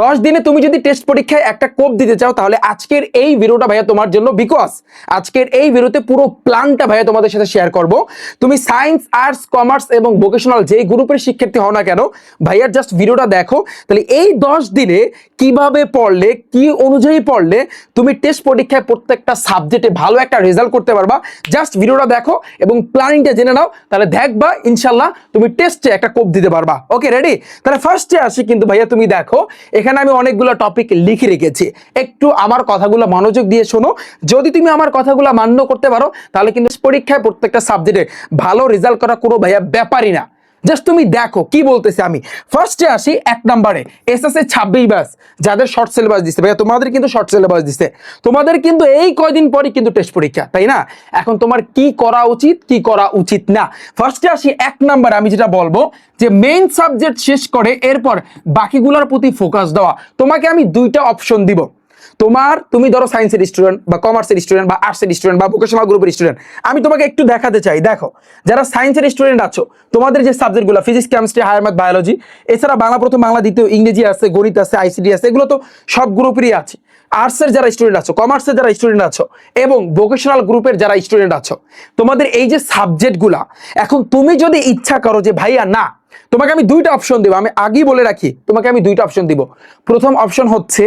দশ দিনে তুমি যদি টেস্ট পরীক্ষায় একটা কোপ দিতে চাও, তাহলে আজকের এই ভিডিওটা ভাইয়া তোমার জন্য বিকজ আজকের এই ভিডিওতে পুরো প্ল্যানটা ভাইয়া তোমাদের সাথে শেয়ার করব। তুমি সায়েন্স আর্টস কমার্স এবং ভোকেশনাল যেই গ্রুপের শিক্ষার্থী হও না কেন, ভাইয়ার জাস্ট ভিডিওটা দেখো, তাহলে এই দশ দিনে কীভাবে পড়লে, কি অনুযায়ী পড়লে তুমি টেস্ট পরীক্ষায় প্রত্যেকটা সাবজেক্টে ভালো একটা রেজাল্ট করতে পারবা জাস্ট ভিডিওটা দেখো এবং প্ল্যানিংটা জেনে নাও, তাহলে দেখবা ইনশাল্লাহ তুমি টেস্টে একটা কোপ দিতে পারবা। ওকে রেডি তাহলে ফার্স্টে আসি কিন্তু ভাইয়া, তুমি দেখো এখানে আমি অনেকগুলো টপিক লিখে রেখেছি। একটু আমার কথাগুলো মনোযোগ দিয়ে শোনো। যদি তুমি আমার কথাগুলো মান্য করতে পারো, তাহলে কিন্তু পরীক্ষায় প্রত্যেকটা সাবজেক্টে ভালো রেজাল্ট করা কোনো ভাইয়া ব্যাপারই না। জাস্ট তুমি দেখো, কি বলতেছে আমি? ফার্স্টে আসি এক নম্বরে এসএসএ ছাব্বিশ ব্যাস যাদের শর্ট সিলেবাস দিচ্ছে ভাইয়া, তোমাদের কিন্তু শর্ট সিলেবাস দিচ্ছে তোমাদের কিন্তু এই কয়দিন পরই কিন্তু টেস্ট পরীক্ষা, তাই না? এখন তোমার কি করা উচিত, কি করা উচিত না? ফার্স্টে আসি এক নাম্বার, আমি যেটা বলব, যে মেইন সাবজেক্ট শেষ করে, এরপর বাকিগুলোর প্রতি ফোকাস দেওয়া। তোমাকে আমি দুইটা অপশন দিব। তোমার, তুমি ধরো সায়েন্সের স্টুডেন্ট বা কমার্সের স্টুডেন্ট বা আর্টসের স্টুডেন্ট বা ভোকেশনাল গ্রুপের স্টুডেন্ট আমি তোমাকে একটু দেখাতে চাই। দেখো, যারা সায়েন্সের স্টুডেন্ট আছো, তোমাদের যে সাবজেক্টগুলো physics chemistry higher math biology এছাড়া বাংলা প্রথম, বাংলা দ্বিতীয়, ইংরেজি আছে, গণিত আছে আইসিডি আছে, এগুলো তো সব গ্রুপেরই আছে। আর্টসের যারা স্টুডেন্ট আছো কমার্সের যারা স্টুডেন্ট আছো, এবং ভোকেশনাল গ্রুপের যারা স্টুডেন্ট আছো, তোমাদের এই যে সাবজেক্টগুলা এখন তুমি যদি ইচ্ছা করো যে, ভাইয়া, না, তোমাকে আমি দুইটা অপশন দেবো, আমি আগেই বলে রাখি, তোমাকে আমি দুইটা অপশন দিব। প্রথম অপশন হচ্ছে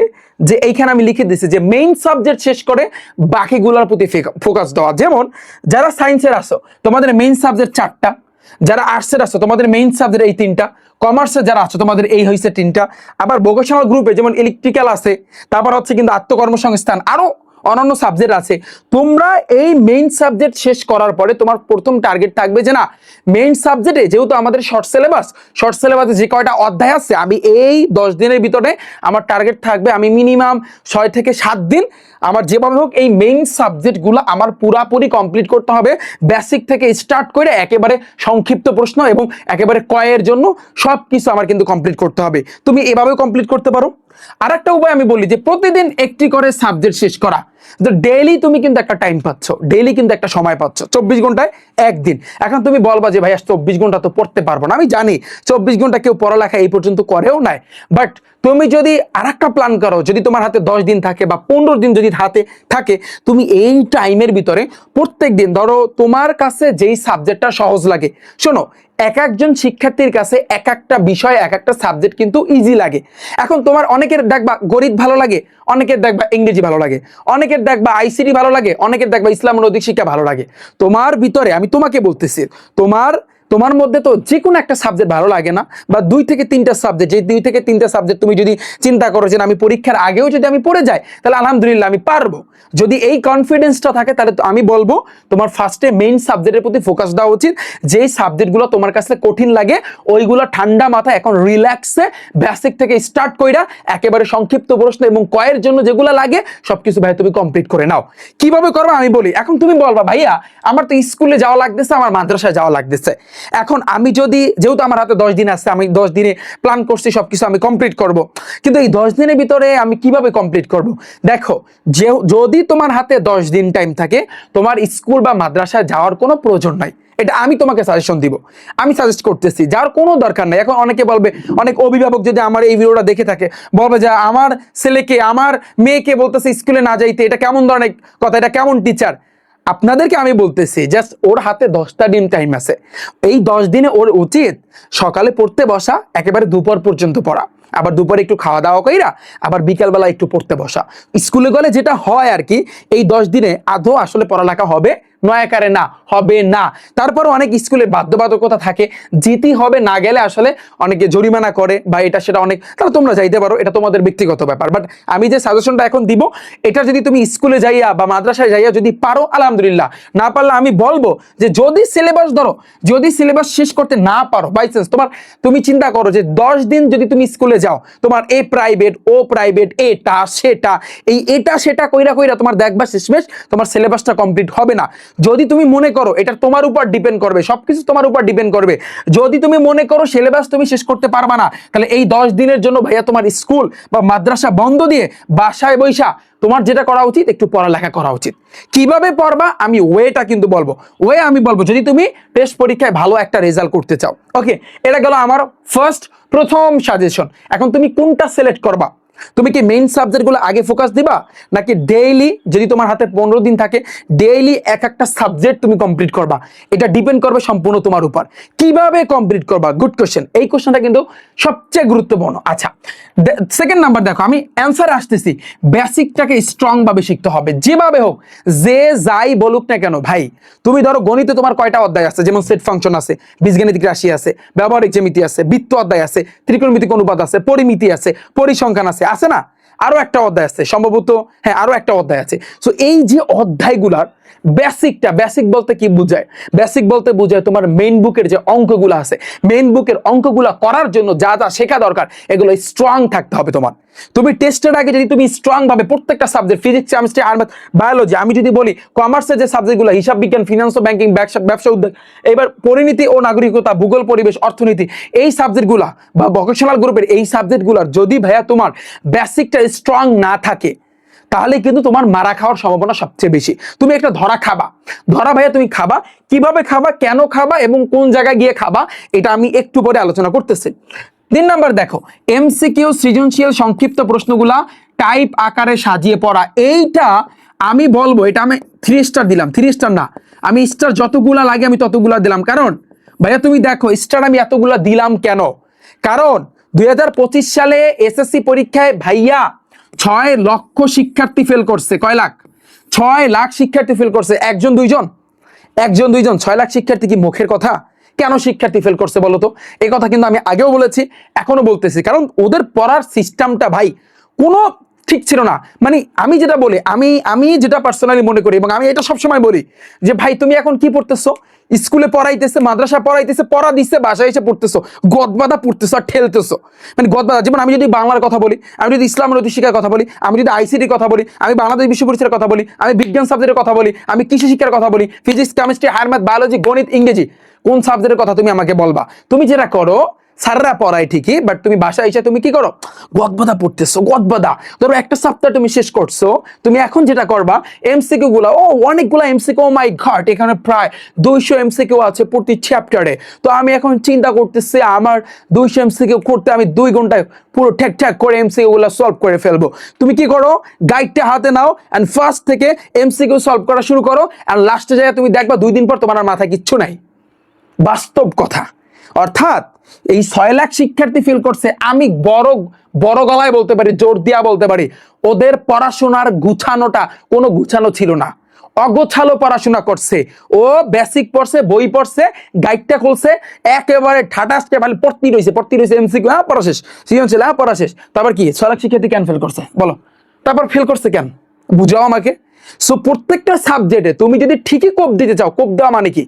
যে, এইখানে আমি লিখে দিচ্ছি যে মেইন সাবজেক্ট শেষ করে বাকিগুলোর প্রতি ফোকাস দেওয়া। যেমন, যারা সায়েন্সের আসো তোমাদের মেইন সাবজেক্ট চারটা। যারা আর্টসের আছো, তোমাদের মেইন সাবজেক্ট এই তিনটা কমার্সে যারা আছো, তোমাদের এই হয়েছে তিনটা। আবার ভোকেশনাল গ্রুপে যেমন ইলেকট্রিক্যাল আছে, তারপর হচ্ছে কিন্তু আত্মকর্মসংস্থান, আরও অন্যান্য সাবজেক্ট আছে। তোমরা এই মেইন সাবজেক্ট শেষ করার পরে তোমার প্রথম টার্গেট থাকবে যে না মেইন সাবজেক্টে যেহেতু আমাদের শর্ট সিলেবাস শর্ট সিলেবাসে যে কয়টা অধ্যায় আছে, আমি এই দশ দিনের ভিতরে আমার টার্গেট থাকবে, আমি মিনিমাম ছয় থেকে সাত দিন আমার যেভাবে হোক এই মেইন সাবজেক্টগুলো আমার পুরাপুরি কমপ্লিট করতে হবে। বেসিক থেকে স্টার্ট করে একেবারে সংক্ষিপ্ত প্রশ্ন এবং একেবারে কয়ের জন্য সব কিছু আমার কিন্তু কমপ্লিট করতে হবে। তুমি এভাবেও কমপ্লিট করতে পারো। আর একটা উপায় আমি বলি যে প্রতিদিন একটি করে সাবজেক্ট শেষ করা। তো ডেইলি তুমি কিন্তু একটা টাইম পাচ্ছ। ডেইলি কিন্তু একটা সময় পাচ্ছ। চব্বিশ ঘন্টায় একদিন। এখন তুমি বলবা যে ভাইয়া চব্বিশ ঘণ্টা তো পড়তে পারব না। আমি জানি চব্বিশ ঘণ্টা কেউ পড়ালেখা এই পর্যন্ত করেও নাই। বাট তুমি যদি আর প্ল্যান করো, যদি তোমার হাতে দশ দিন থাকে বা পনেরো দিন যদি হাতে থাকে, তুমি এই টাইমের ভিতরে প্রত্যেক দিন ধরো তোমার কাছে যেই সাবজেক্টটা সহজ লাগে, শোনো, এক একজন শিক্ষার্থীর কাছে এক একটা বিষয়, এক একটা সাবজেক্ট কিন্তু ইজি লাগে। এখন তোমার অনেকের দেখবা গণিত ভালো লাগে, অনেকের দেখবা ইংরেজি ভালো লাগে, অনেকের দেখবা আইসিডি ভালো লাগে, অনেকের দেখবা ইসলাম নৈতিক শিক্ষা ভালো লাগে। তোমার ভিতরে, আমি তোমাকে বলতেছি, তোমার তোমার মধ্যে তো যে কোনো একটা সাবজেক্ট ভালো লাগে না, বা দুই থেকে তিনটা সাবজেক্ট যে দুই থেকে তিনটা সাবজেক্ট তুমি যদি চিন্তা করো যে আমি পরীক্ষার আগেও যদি আমি পড়ে যাই, তাহলে আলহামদুলিল্লাহ আমি পারব। যদি এই কনফিডেন্সটা থাকে, তাহলে আমি বলব, তোমার ফার্স্টে মেইন সাবজেক্টের প্রতি ফোকাস দেওয়া উচিত। যেই সাবজেক্টগুলো তোমার কাছে কঠিন লাগে, ওইগুলো ঠান্ডা মাথা এখন রিল্যাক্সে বেসিক থেকে স্টার্ট কইরা একেবারে সংক্ষিপ্ত প্রশ্ন এবং কয়ের জন্য যেগুলো লাগে, সবকিছু ভাই তুমি কমপ্লিট করে নাও। কীভাবে করব আমি বলি? এখন তুমি বলবা, ভাইয়া, আমার তো স্কুলে যাওয়া লাগতেছে, আমার মাদ্রাসায় যাওয়া লাগতেছে। এখন আমি যদি, যেহেতু আমার হাতে দশ দিন আছে, আমি দশ দিনে প্ল্যান করছি, সবকিছু আমি কমপ্লিট করব। কিন্তু এই দশ দিনের ভিতরে আমি কীভাবে কমপ্লিট করব? দেখো, যে, যদি তোমার হাতে দশ দিন টাইম থাকে, তোমার স্কুল বা মাদ্রাসায় যাওয়ার কোনো প্রয়োজন নাই। এটা আমি তোমাকে সাজেশন দিব। আমি সাজেস্ট করতেছি যার কোনো দরকার নেই। এখন অনেকে বলবে, অনেক অভিভাবক যদি আমার এই ভিডিওটা দেখে থাকে, বলবে যে, আমার ছেলেকে, আমার মেয়েকে বলতেছে স্কুলে না যাইতে, এটা কেমন ধরনের কথা? এটা কেমন টিচার আপনাদেরকে আমি বলতেছি জাস্ট ওর হাতে দশটা ডিম টাইম আছে। এই দশ দিনে ওর উচিত সকালে পড়তে বসা, একেবারে দুপুর পর্যন্ত পড়া। আবার দুপুরে একটু খাওয়া দাওয়া কইরা আবার বিকালবেলা একটু পড়তে বসা। স্কুলে গেলে যেটা হয় আর কি, এই দশ দিনে আধো আসলে পড়ালেখা হবে নয়াকারে না, হবে না। তারপরে অনেক স্কুলে বাধ্যবাধকতা থাকে। যেতেই হবে না গেলে আসলে অনেকে জরিমানা করে বা এটা সেটা অনেক তাহলে তোমরা যাইতে পারো, এটা তোমাদের ব্যক্তিগত ব্যাপার। বাট আমি যে সাজেশনটা এখন দিব, এটা যদি তুমি স্কুলে যাইয়া বা মাদ্রাসায় যাইয়া যদি পারো, আলহামদুলিল্লাহ। না পারলে আমি বলব যে যদি সিলেবাস ধরো, যদি সিলেবাস শেষ করতে না পারো বাই চান্স তোমার তুমি চিন্তা করো যে দশ দিন যদি তুমি স্কুলে যাও, তোমার এ প্রাইভেট ও প্রাইভেট এটা, সেটা, এই এটা, সেটা কইরা কইরা তোমার দেখবা শেষমেশ তোমার সিলেবাসটা কমপ্লিট হবে না। যদি তুমি মনে করো এটা তোমার উপর ডিপেন্ড করবে, সবকিছু তোমার উপর ডিপেন্ড করবে, যদি তুমি মনে করো সিলেবাস তুমি শেষ করতে পারবা না, তাহলে এই দশ দিনের জন্য ভাইয়া তোমার স্কুল বা মাদ্রাসা বন্ধ দিয়ে বাসায় বৈশা তোমার যেটা করা উচিত, একটু পড়ালেখা করা উচিত। কীভাবে পড়বা? আমি ওয়েটা কিন্তু বলব। ওয়ে আমি বলব, যদি তুমি টেস্ট পরীক্ষায় ভালো একটা রেজাল্ট করতে চাও। ওকে এটা গেল আমার ফার্স্ট প্রথম সাজেশন এখন তুমি কোনটা সিলেক্ট করবা? তুমি কি মেইন সাবজেক্টগুলো আগে ফোকাস দিবা? নাকি ডেইলি যদি তোমার হাতে পনেরো দিন থাকে ডেইলি এক একটা সাবজেক্ট তুমি কমপ্লিট করবা। এটা ডিপেন্ড করবে সম্পূর্ণ তোমার উপর। কীভাবে কমপ্লিট করবা? গুড কোশ্চেন এই কোশ্চেনটা কিন্তু সবচেয়ে গুরুত্বপূর্ণ। আচ্ছা সেকেন্ড নাম্বার দেখো, আমি অ্যান্সার আসতেছি। বেসিকটাকে স্ট্রং ভাবে শিখতে হবে। যেভাবে হোক, যে যাই বলুক না কেন, ভাই, তুমি ধরো গণিতে তোমার কয়টা অধ্যায় আছে? যেমন সেট ফাংশন আছে, বীজগাণিতিক রাশি আছে, ব্যবহারিক জ্যামিতি আছে, বৃত্ত অধ্যায় আছে, ত্রিকোণমিতিক অনুপাত আছে, পরিমিতি আছে, পরিসংখ্যান আছে আছে আছে না? আরও একটা অধ্যায় আছে, সম্ভবত হ্যাঁ আরও একটা অধ্যায় আছে। সো এই যে অধ্যায়গুলার বেসিকটা বেসিক বলতে কি বুঝায়? বেসিক বলতে বোঝায় তোমার মেইন বুকের যে অঙ্কগুলো আছে। মেইন বুকের অঙ্কগুলো করার জন্য যা যা শেখা দরকার, এগুলো স্ট্রং থাকতে হবে তোমার। তুমি টেস্টের আগে যদি তুমি স্ট্রং ভাবে প্রত্যেকটা সাবজেক্ট ফিজিক্স কেমিস্ট্রি আর বায়োলজি আমি যদি বলি কমার্সের যে সাবজেক্টগুলো হিসাব বিজ্ঞান ফিনান্স ও ব্যাংকিং ব্যবসা উদ্যোগ, এবার পরিণতি ও নাগরিকতা, ভূগোল, পরিবেশ, অর্থনীতি, এই সাবজেক্টগুলা বা ভোকেশনাল গ্রুপের এই সাবজেক্টগুলোর যদি ভাইয়া তোমার বেসিকটা স্ট্রং না থাকে, তাহলে কিন্তু তোমার মারা খাওয়ার সম্ভাবনা সবচেয়ে বেশি। তুমি একটা ধরা খাবা। ধরা ভাইয়া তুমি খাবা, কীভাবে খাবা, কেন খাবা এবং কোন জায়গায় গিয়ে খাবা, এটা আমি একটু পরে আলোচনা করতেছি। তিন নাম্বার দেখো এমসিকিউ সৃজনশীল সংক্ষিপ্ত প্রশ্নগুলা টাইপ আকারে সাজিয়ে পড়া। এইটা আমি বলব, এটা আমি থ্রি স্টার দিলাম থ্রি স্টার না। আমি স্টার যতগুলা লাগে আমি ততগুলা দিলাম। কারণ ভাইয়া তুমি দেখো স্টার আমি এতগুলা দিলাম কেন? কারণ দু হাজার পঁচিশ সালে এসএসসি পরীক্ষায় ভাইয়া ছয় লক্ষ শিক্ষার্থী ফেল করছে, কয় লাখ? ছয় লাখ শিক্ষার্থী ফেল করছে। একজন, দুইজন? একজন, দুইজন। ছয় লাখ শিক্ষার্থী কি মুখের কথা? কেন শিক্ষার্থী ফেল করছে বলো তো? এই কথা কিন্তু আমি আগেও বলেছি এখনও বলতেছি। কারণ ওদের পড়ার সিস্টেমটা ভাই, কোনো ঠিক ছিল না। মানে আমি যেটা বলি, আমি আমি যেটা পার্সোনালি মনে করি এবং আমি এটা সবসময় বলি যে, ভাই, তুমি এখন কি পড়তেছো? স্কুলে পড়াইতেছে, মাদ্রাসা পড়াইতেছে, পড়া দিচ্ছে বাসায় এসে পড়তেছো, গদবাদা পড়তেছো আর ঠেলতেছো। মানে গদবাদা, যেমন আমি যদি বাংলার কথা বলি, আমি যদি ইসলামের ঐতিহ্যিকার কথা বলি, আমি যদি আইসিটির কথা বলি, আমি বাংলাদেশ বিশ্ব পরিচয়ের কথা বলি, আমি বিজ্ঞান সাবজেক্টের কথা বলি, আমি কৃষি শিক্ষার কথা বলি physics chemistry higher math biology গণিত, ইংরেজি কোন সাবজেক্টের কথা তুমি আমাকে বলবা? তুমি যেটা করো, স্যাররা পড়ায় ঠিকই বাট তুমি বাসায় এসে তুমি কি করো? গদবাদা পড়তেছো, গদবাদা। ধরো একটা সপ্তাহ তুমি শেষ করছ, তুমি এখন যেটা করবা এমসিকিউ গুলা, ও, অনেকগুলো এমসিকিউ মাই ঘাট এখানে প্রায় দুইশো এমসিকিউ আছে প্রতি চ্যাপ্টারে তো আমি এখন চিন্তা করতেছি, আমার দুইশো এমসিকিউ করতে আমি দুই ঘন্টায় পুরো ঠেক ঠেক করে এমসিকিউ গুলো সলভ করে ফেলব। তুমি কি করো? গাইডটা হাতে নাও অ্যান্ড ফার্স্ট থেকে এমসিকিউ সলভ করা শুরু করো অ্যান্ড লাস্টে জায়গায় তুমি দেখবা দুই দিন পর তোমার মাথায় কিচ্ছু নাই। বাস্তব কথা। অর্থাৎ এই ছয় লাখ শিক্ষার্থী ফিল করছে, আমি বড় বড় গলায় বলতে পারি, জোর দিয়া বলতে পারি, ওদের পড়াশোনার গুছানোটা কোনো গুছানো ছিল না। অগোছালো পড়াশোনা করছে। ও বেসিক পড়ছে, বই পড়ছে গাইডটা খুলছে, একেবারে ঠাটাসকে ভালো পড়তি রয়েছে পড়তি রয়েছে এমসিকিউ হ্যাঁ পড়া শেষ, সৃজনশীল হ্যাঁ পড়া শেষ। তারপর কি? ছয় লাখ শিক্ষার্থী কেন ফেল করছে? বলো। তারপর ফেল করছে কেন? বুঝাও আমাকে। সো প্রত্যেকটা সাবজেক্টে তুমি যদি ঠিকই কোপ দিতে চাও, কোপ দেওয়া মানে কি?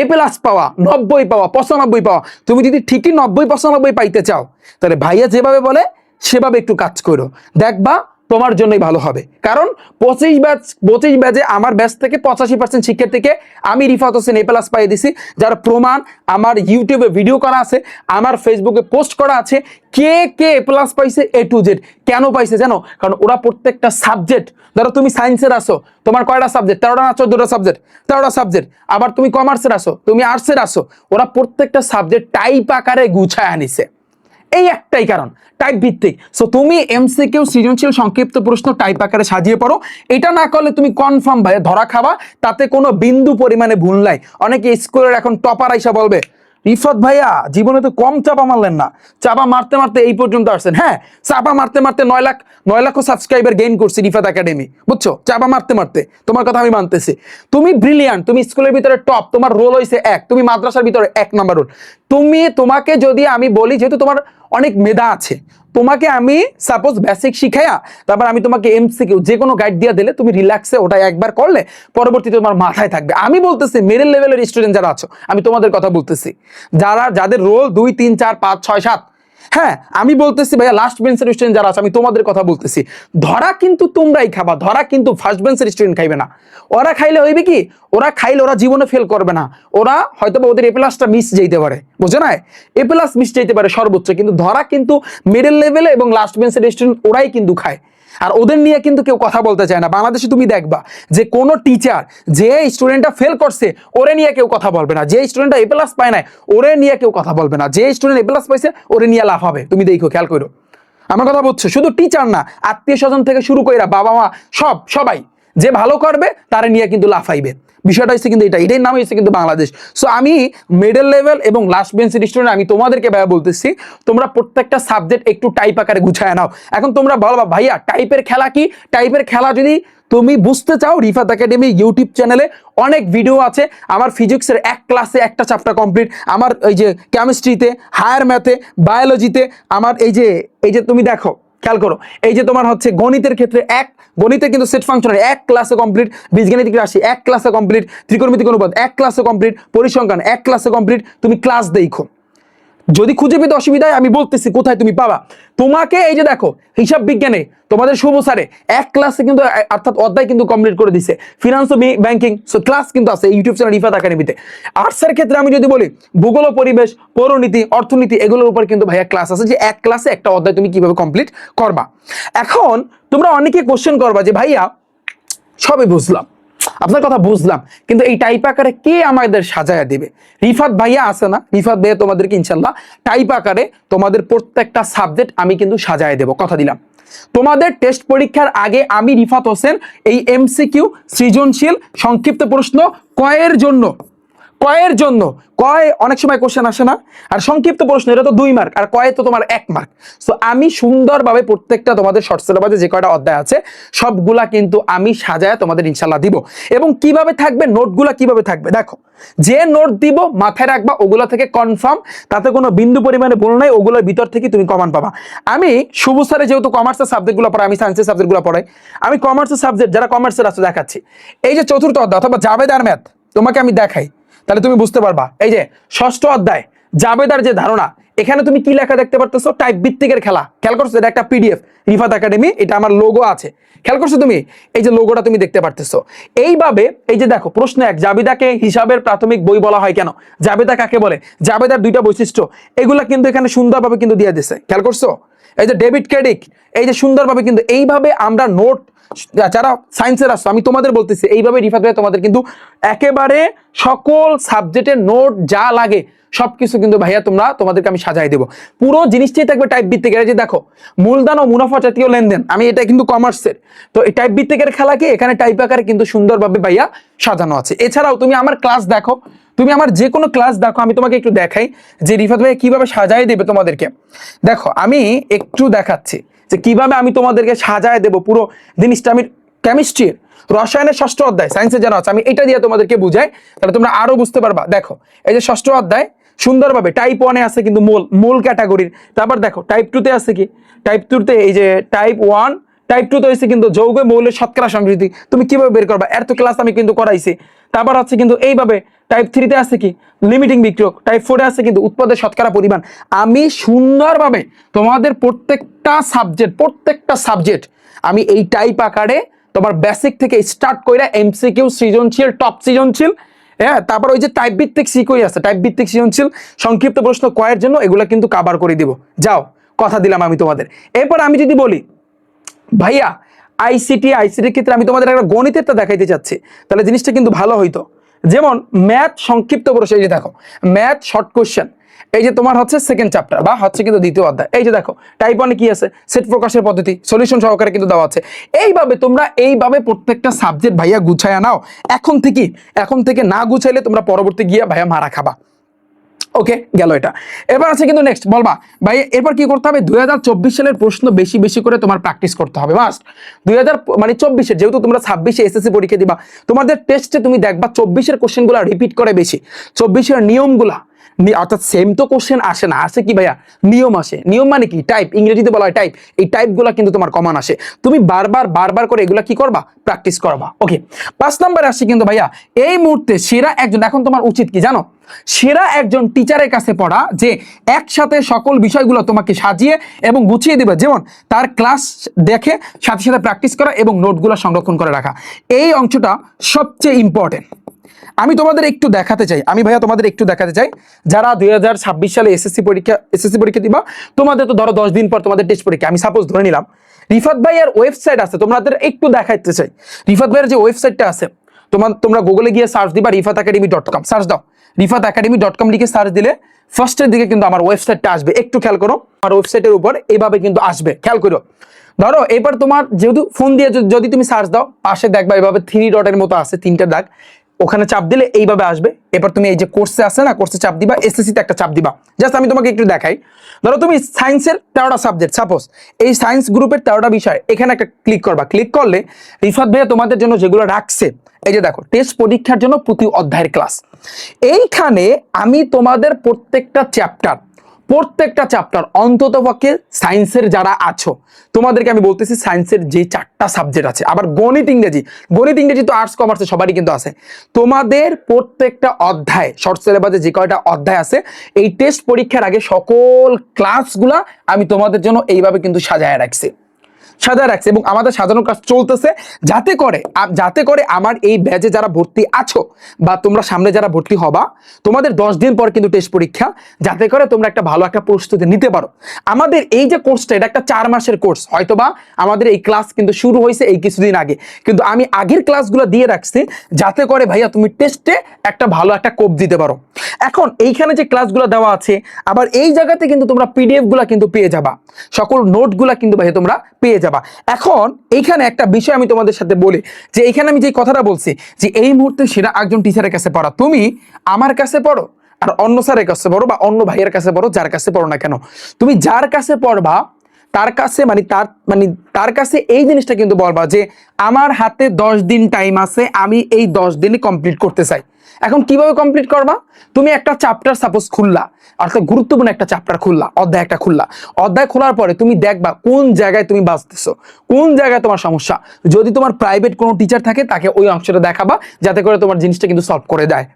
এ প্লাস পাওয়া, নব্বই পাওয়া, পঁচানব্বই পাওয়া। তুমি যদি ঠিকই নব্বই, পঁচানব্বই পাইতে চাও, তাহলে ভাইয়া যেভাবে বলে, সেভাবে একটু কাজ করো। দেখবা তোমার জন্যই ভালো হবে। কারণ পঁচিশ ব্যাচ, পঁচিশ ব্যাচে আমার ব্যাচ থেকে পঁচাশি পার্সেন্ট শিক্ষার্থীকে আমি রিফাত হোসেন এ প্লাস পাইয়ে দিছি, যার প্রমাণ আমার ইউটিউবে ভিডিও করা আছে, আমার ফেসবুকে পোস্ট করা আছে, কে কে এ প্লাস পাইছে এ টু জেড কেন পাইছে জানো? কারণ ওরা প্রত্যেকটা সাবজেক্ট ধরো তুমি সায়েন্সের আসো তোমার কয়টা সাবজেক্ট তেরোটা না চোদ্দটা সাবজেক্ট তেরোটা সাবজেক্ট আবার তুমি কমার্সের আসো তুমি আর্টসের আসো ওরা প্রত্যেকটা সাবজেক্ট টাইপ আকারে গুছায় আনিছে। এই একটাই কারণ টাইপ ভিত্তিক। সো তুমি এমসিকিউ সৃজনশীল সংক্ষিপ্ত প্রশ্ন টাইপ আকারে সাজিয়ে পড়ো। এটা না করলে তুমি কনফার্ম ভাই ধরা খাবা, তাতে কোনো বিন্দু পরিমাণে ভুল নাই। অনেকে স্কুলের এখন টপার আইসা বলবে, রিফাত ভাইয়া, জীবনে তো কম চাপা মারলেন না। চাপা মারতে মারতে এই পর্যন্ত আসছেন। হ্যাঁ চাপা মারতে মারতে নয় লাখ নয় লাখ সাবস্ক্রাইবার গেইন করছি রিফাত একাডেমি বুঝছ? চাপা মারতে মারতে। তোমার কথা আমি মানতেছি। তুমি ব্রিলিয়ান্ট তুমি স্কুলের ভিতরে টপ তোমার রোল হয়েছে এক, তুমি মাদ্রাসার ভিতরে এক নাম্বার রোল তুমি, তোমাকে যদি আমি বলি, যেহেতু তোমার অনেক মেধা আছে। তোমাকে আমি সাপোজ বেসিক শিখাইয়া, তারপর আমি তোমাকে এমসিকিউ যে কোনো গাইড দিয়ে দিলে তুমি রিল্যাক্সে ওটা একবার করলে, পরবর্তীতে তোমার মাথায় থাকবে। আমি বলতেছি মিডল লেভেলের স্টুডেন্ট যারা আছো, আমি তোমাদের কথা বলতেছি। যারা, যাদের রোল দুই, তিন, চার, পাঁচ, ছয়, সাত হ্যাঁ আমি বলতেছি ভাইয়া লাস্ট বেঞ্চের স্টুডেন্ট যারা আছে, আমি তোমাদের কথা বলতেছি। ধরা কিন্তু তোমরাই খাবা, ধরা কিন্তু ফার্স্ট বেঞ্চের স্টুডেন্ট খাইবে না। ওরা খাইলে হইবে কি? ওরা খাইলে ওরা জীবনে ফেল করবে না। ওরা হয়তো ওদের এ প্লাসটা মিস যেতে পারে বুঝে না? এ প্লাস মিস যেতে পারে সর্বোচ্চ, কিন্তু ধরা কিন্তু মিডল লেভেলে এবং লাস্ট বেঞ্চের স্টুডেন্ট ওরাই কিন্তু খায়। আর ওদের নিয়ে কিন্তু কেউ কথা বলতে চায় না। বাংলাদেশে তুমি দেখবা যে কোনো টিচার যে স্টুডেন্টটা ফেল করছে, ওরে নিয়ে কেউ কথা বলবে না। যে স্টুডেন্টটা এ প্লাস পায় না ওরে নিয়ে কেউ কথা বলবে না। যে স্টুডেন্ট এ প্লাস পাইছে, ওরে নিয়ে লাভ হবে। তুমি দেখো, খেয়াল করো। আমার কথা বলছো শুধু টিচার না, আত্মীয় স্বজন থেকে শুরু কইরা বাবা মা সব, সবাই যে ভালো করবে, তারে নিয়ে কিন্তু লাফাইবে। বিষয়টা হচ্ছে কিন্তু এটা, এটাই নাম হচ্ছে কিন্তু বাংলাদেশ। সো আমি মিডল লেভেল এবং লাস্ট বেঞ্চের স্টুডেন্ট আমি তোমাদেরকে ভাইয়া বলতেছি, তোমরা প্রত্যেকটা সাবজেক্ট একটু টাইপ আকারে গুছায় নাও। এখন তোমরা বলবা ভাইয়া টাইপের খেলা কি? টাইপের খেলা যদি তুমি বুঝতে চাও, রিফাত একাডেমি ইউটিউব চ্যানেলে অনেক ভিডিও আছে। আমার ফিজিক্সের এক ক্লাসে একটা চ্যাপ্টার কমপ্লিট আমার এই যে কেমিস্ট্রিতে হায়ার ম্যাথে বায়োলজিতে আমার এই যে এই যে তুমি দেখো খেয়াল করো, এই যে তোমার হচ্ছে গণিতের ক্ষেত্রে এক, গণিতের কিন্তু সেট ফাংশনের এক ক্লাসে কমপ্লিট বীজগণিতিক রাশি এক ক্লাসে কমপ্লিট ত্রিকোণমিতিক অনুপাত এক ক্লাসে কমপ্লিট পরিসংখ্যান এক ক্লাসে কমপ্লিট তুমি ক্লাস দেখো। যদি খুঁজে পেতে অসুবিধায় আমি বলতেছি, কোথায় তুমি পাবা? তোমাকে এই যে দেখো, হিসাব বিজ্ঞানে তোমাদের শুভ স্যারে এক ক্লাসে কিন্তু, অর্থাৎ অধ্যায় কিন্তু কমপ্লিট করে দিছে। ফিনান্স ও ব্যাংকিং ক্লাস কিন্তু আছে ইউটিউব চ্যানেল রিফাত একাডেমিতে আর্টসের ক্ষেত্রে আমি যদি বলি, ভূগোল পরিবেশ, পৌরনীতি, অর্থনীতি, এগুলোর উপর কিন্তু ভাইয়া ক্লাস আছে যে এক ক্লাসে একটা অধ্যায় তুমি কীভাবে কমপ্লিট করবা। এখন তোমরা অনেকে কোশ্চেন করবা যে ভাইয়া, সবই বুঝলাম। আপনার কথা বুঝলাম, কিন্তু এই টাইপ আকারে কে আমাদের সাজায়া দেবে? রিফাত ভাইয়া আছে না? রিফাত ভাইয়া তোমাদেরকে ইনশাল্লাহ টাইপ আকারে তোমাদের প্রত্যেকটা সাবজেক্ট আমি কিন্তু সাজায় দেব, কথা দিলাম। তোমাদের টেস্ট পরীক্ষার আগে আমি রিফাত হোসেন এই এমসিকিউ সৃজনশীল সংক্ষিপ্ত প্রশ্ন কয়ের জন্য কয়ের জন্য, কয় অনেক সময় কোশ্চেন আসে না। আর সংক্ষিপ্ত প্রশ্ন, এটা তো দুই মার্ক আর কয়ে তো তোমার এক মার্ক সো আমি সুন্দরভাবে প্রত্যেকটা তোমাদের শর্ট সিলেবাসে যে কয়টা অধ্যায় আছে, সবগুলা কিন্তু আমি সাজায় তোমাদের ইনশাল্লাহ দিব। এবং কীভাবে থাকবে, নোটগুলা কীভাবে থাকবে, দেখো। যে নোট দিব, মাথায় রাখবা, ওগুলা থেকে কনফার্ম তাতে কোনো বিন্দু পরিমাণে ভুল নাই, ওগুলোর ভিতর থেকে তুমি কমান পাবা। আমি শুভ স্যারে যেহেতু কমার্সের সাবজেক্টগুলো পড়াই আমি সায়েন্সের সাবজেক্টগুলো পড়াই, আমি কমার্সের সাবজেক্ট যারা কমার্সের আছে, দেখাচ্ছি। এই যে চতুর্থ অধ্যায়, অথবা জাবেদার ম্যাথ তোমাকে আমি দেখাই। তাহলে তুমি বুঝতে পারবা। এই যে, ষষ্ঠ অধ্যায়, জাবেদার যে ধারণা, এখানে তুমি কি লেখা দেখতে পারতেছো? টাইপ ভিত্তিকের খেলা। খেয়াল করছ? এটা একটা পিডিএফ রিফাত একাডেমি এটা আমার লোগো আছে। খেয়াল করছ তুমি? এই যে লোগোটা তুমি দেখতে পারতেছো। এইভাবে, এই যে দেখো, প্রশ্ন এক, জাবেদাকে হিসাবের প্রাথমিক বই বলা হয় কেন? জাবেদা কাকে বলে? জাবেদার দুইটা বৈশিষ্ট্য। এগুলা কিন্তু এখানে সুন্দরভাবে কিন্তু দিয়ে দিছে। খেয়াল করছ? এই যে ডেবিট ক্রেডিট, এই যে সুন্দরভাবে কিন্তু, এইভাবে আমরা নোট যারা সায়েন্সের আসছো আমি তোমাদের বলতেছি, এইভাবে রিফাত ভাই তোমাদের কিন্তু একেবারে সকল সাবজেক্টের নোট যা লাগে, সবকিছু কিন্তু ভাইয়া তোমরা, তোমাদেরকে আমি সাজাই দেবো। পুরো জিনিসটাই থাকবে টাইপ ভিত্তিক যে দেখো, মূলধন ও মুনাফা জাতীয় লেনদেন, আমি এটা কিন্তু কমার্সের তো এই টাইপ ভিত্তিকের খেলা কি? এখানে টাইপ আকারে কিন্তু সুন্দরভাবে ভাইয়া সাজানো আছে। এছাড়াও তুমি আমার ক্লাস দেখো, তুমি আমার যে কোনো ক্লাস দেখো, আমি তোমাকে একটু দেখাই যে রিফাত ভাইয়া কীভাবে সাজাই দেবে তোমাদেরকে। দেখো, আমি একটু দেখাচ্ছি। যে কীভাবে আমি তোমাদেরকে সাজায় দেব পুরো জিনিসটা আমি কেমিস্ট্রির রসায়নের ষষ্ঠ অধ্যায় সায়েন্সে যেন আছে, আমি এটা দিয়ে তোমাদেরকে বুঝাই, তাহলে তোমরা আরও বুঝতে পারবা। দেখো, এই যে ষষ্ঠ অধ্যায়, সুন্দরভাবে টাইপ ওয়ানে আছে কিন্তু মূল মূল ক্যাটাগরির তারপর দেখো টাইপ টুতে আছে কি? টাইপ টুতে এই যে টাইপ ওয়ান টাইপ টু তো হয়েছে কিন্তু যৌগ মৌলের শতকরা সংস্কৃতি। তুমি কীভাবে বের করবা? এর তো ক্লাস আমি কিন্তু করাইছি। তারপর হচ্ছে কিন্তু এইভাবে টাইপ থ্রিতে আছে কি? লিমিটিং বিক্রিয়ক। টাইপ ফোরে আছে কিন্তু উৎপাদের শতকরা পরিমাণ। আমি সুন্দরভাবে তোমাদের প্রত্যেকটা সাবজেক্ট প্রত্যেকটা সাবজেক্ট আমি এই টাইপ আকারে তোমার বেসিক থেকে স্টার্ট করে এমসিকিউ সৃজনশীল টপ সৃজনশীল হ্যাঁ? তারপর ওই যে টাইপ ভিত্তিক সিকই আছে টাইপ ভিত্তিক সৃজনশীল, সংক্ষিপ্ত প্রশ্ন কয়ের জন্য এগুলো কিন্তু কাবার করে দিব। যাও, কথা দিলাম আমি তোমাদের। এরপর আমি যদি বলি ভাইয়া আইসিটি আইসিটির ক্ষেত্রে আমি তোমাদের একটা গণিতেরটা দেখাইতে চাচ্ছি। তাহলে জিনিসটা কিন্তু ভালো হইতো। যেমন ম্যাথ সংক্ষিপ্ত প্রশ্ন, এই যে দেখো ম্যাথ শর্ট কোশ্চেন এই যে তোমার হচ্ছে সেকেন্ড চ্যাপ্টার বা হচ্ছে কিন্তু দ্বিতীয় অধ্যায়। এই যে দেখো টাইপ ওয়ানে কি আছে? সেট প্রকাশের পদ্ধতি সলিউশন সহকারে কিন্তু দেওয়া আছে। এইভাবে তোমরা এইভাবে প্রত্যেকটা সাবজেক্ট ভাইয়া গুছায়া নাও। এখন থেকে এখন থেকে না গুছাইলে তোমরা পরবর্তী গিয়ে ভাইয়া মারা খাবা। ওকে গেল এটা। এবার আছে কিন্তু নেক্সট বলবা, ভাই, এরপর কি করতে হবে? দুই হাজার চব্বিশ সালের প্রশ্ন বেশি বেশি করে তোমার প্র্যাকটিস করতে হবে মাস্ট দুই মানে চব্বিশের যেহেতু তোমরা ছাব্বিশে এসএসসি পরীক্ষা দিবা, তোমাদের টেস্টে তুমি দেখবা চব্বিশের কোশ্চেনগুলো রিপিট করে বেশি। চব্বিশের নিয়মগুলা অর্থাৎ সেম তো কোশ্চেন আসে না, আসে কি ভাইয়া? নিয়ম আসে। নিয়ম মানে কি? টাইপ ইংরেজিতে বলা হয় টাইপ এই টাইপগুলো কিন্তু তোমার কমন আসে। তুমি বারবার বারবার করে এগুলা কি করবা? প্র্যাকটিস করবা। ওকে পাঁচ নাম্বার আসছে কিন্তু ভাইয়া, এই মুহূর্তে সেরা একজন, এখন তোমার উচিত কি জানো? সেরা একজন টিচারের কাছে পড়া, যে একসাথে সকল বিষয়গুলো তোমাকে সাজিয়ে এবং গুছিয়ে দেবে। যেমন তার ক্লাস দেখে, সাথে সাথে প্র্যাকটিস করা এবং নোটগুলো সংরক্ষণ করে রাখা। এই অংশটা সবচেয়ে ইম্পর্টেন্ট আমি তোমাদের একটু দেখাতে চাই। আমি ভাইয়া তোমাদের একটু দেখাতে চাই। যারা দুই হাজার ছাব্বিশ সালে এসএসসি পরীক্ষা এসএসসি পরীক্ষা দিবা, তোমাদের তো ধরো দশ দিন পর তোমাদের টেস্ট পরীক্ষা। আমি সাপোজ ধরে নিলাম, রিফাত ভাইয়ের ওয়েবসাইট আছে, তোমাদের একটু দেখাইতে চাই। রিফাত ভাইয়ের যে ওয়েবসাইটটা আছে তোমার তোমরা গুগলে গিয়ে সার্চ দিবা Rifat Academy dot com search দাও। রিফাত একাডেমি ডট কম লিখে সার্চ দিলে ফার্স্টের দিকে কিন্তু আমার ওয়েবসাইটটা আসবে। একটু খেয়াল করো, আমার ওয়েবসাইটের উপর এইভাবে কিন্তু আসবে। খেয়াল করো। ধরো, এবার তোমার যেহেতু ফোন দিয়ে যদি- যদি তুমি সার্চ দাও, পাশে দেখবা এভাবে থ্রি ডটের মতো আছে, তিনটা দাগ। ওখানে চাপ দিলে এইভাবে আসবে। এবার তুমি এই যে কোর্সে আসে না কোর্সে চাপ দিবা এসএসসি তে একটা চাপ দিবা। জাস্ট আমি তোমাকে একটু দেখাই। ধরো তুমি সায়েন্সের তেরোটা সাবজেক্ট সাপোজ এই সায়েন্স গ্রুপের তেরোটা বিষয়, এখানে একটা ক্লিক করবা। ক্লিক করলে রিফাত ভাইয়া তোমাদের জন্য যেগুলো রাখছে, এই যে দেখো টেস্ট পরীক্ষার জন্য প্রতি অধ্যায়ের ক্লাস এইখানে আমি তোমাদের প্রত্যেকটা চ্যাপ্টার প্রত্যেকটা চ্যাপ্টার অন্তত পক্ষে সায়েন্সের যারা আছো, তোমাদেরকে আমি বলতেছি সায়েন্সের যে চারটা সাবজেক্ট আছে, আবার গণিত, ইংরেজি গণিত, ইংরেজি তো আর্টস কমার্সে সবারই কিন্তু আছে। তোমাদের প্রত্যেকটা অধ্যায় শর্ট সিলেবাসে যে কয়টা অধ্যায় আছে, এই টেস্ট পরীক্ষার আগে সকল ক্লাসগুলা আমি তোমাদের জন্য এইভাবে কিন্তু সাজায় রাখছি। সাজায় রাখছে এবং আমাদের সাজানোর কাজ চলতেছে। যাতে করে যাতে করে আমার এই ব্যাচে যারা ভর্তি আছো বা তোমরা সামনে যারা ভর্তি হবা, তোমাদের দশ দিন পর কিন্তু টেস্ট পরীক্ষা, যাতে করে তোমরা একটা ভালো একটা প্রস্তুতি নিতে পারো। আমাদের এই যে কোর্সটা এটা একটা চার মাসের কোর্স হয়তোবা আমাদের এই ক্লাস কিন্তু শুরু হয়েছে এই কিছুদিন আগে। কিন্তু আমি আগের ক্লাসগুলো দিয়ে রাখছি, যাতে করে ভাইয়া তুমি টেস্টে একটা ভালো একটা কোপ দিতে পারো। এখন এইখানে যে ক্লাসগুলো দেওয়া আছে, আবার এই জায়গাতে কিন্তু তোমরা পিডিএফগুলা কিন্তু পেয়ে যাবা। সকল নোটগুলা কিন্তু ভাইয়া তোমরা পেয়ে যাবা। এখন এইখানে একটা বিষয় আমি তোমাদের সাথে বলি, যে এইখানে আমি যে কথাটা বলছি, যে এই মুহূর্তে সেটা একজন টিচারের কাছে পড়া। তুমি আমার কাছে পড়ো আর অন্য স্যারের কাছে পড়ো বা অন্য ভাইয়ের কাছে পড়ো, যার কাছে পড়ো না কেন? তুমি যার কাছে পড়বা তার কাছে মানে তার মানে তার কাছে এই জিনিসটা কিন্তু বলবা যে আমার হাতে দশ দিন টাইম আছে, আমি এই দশ দিনই কমপ্লিট করতে চাই। এখন কীভাবে কমপ্লিট করবা? তুমি একটা চ্যাপ্টার সাপোজ খুললা, অর্থাৎ গুরুত্বপূর্ণ একটা চ্যাপ্টার খুললা, অধ্যায় একটা খুললা। অধ্যায় খোলার পরে তুমি দেখবা কোন জায়গায় তুমি বাঁচতেছো, কোন জায়গায় তোমার সমস্যা। যদি তোমার প্রাইভেট কোনো টিচার থাকে, তাকে ওই অংশটা দেখাবা, যাতে করে তোমার জিনিসটা কিন্তু সলভ করে দেয়।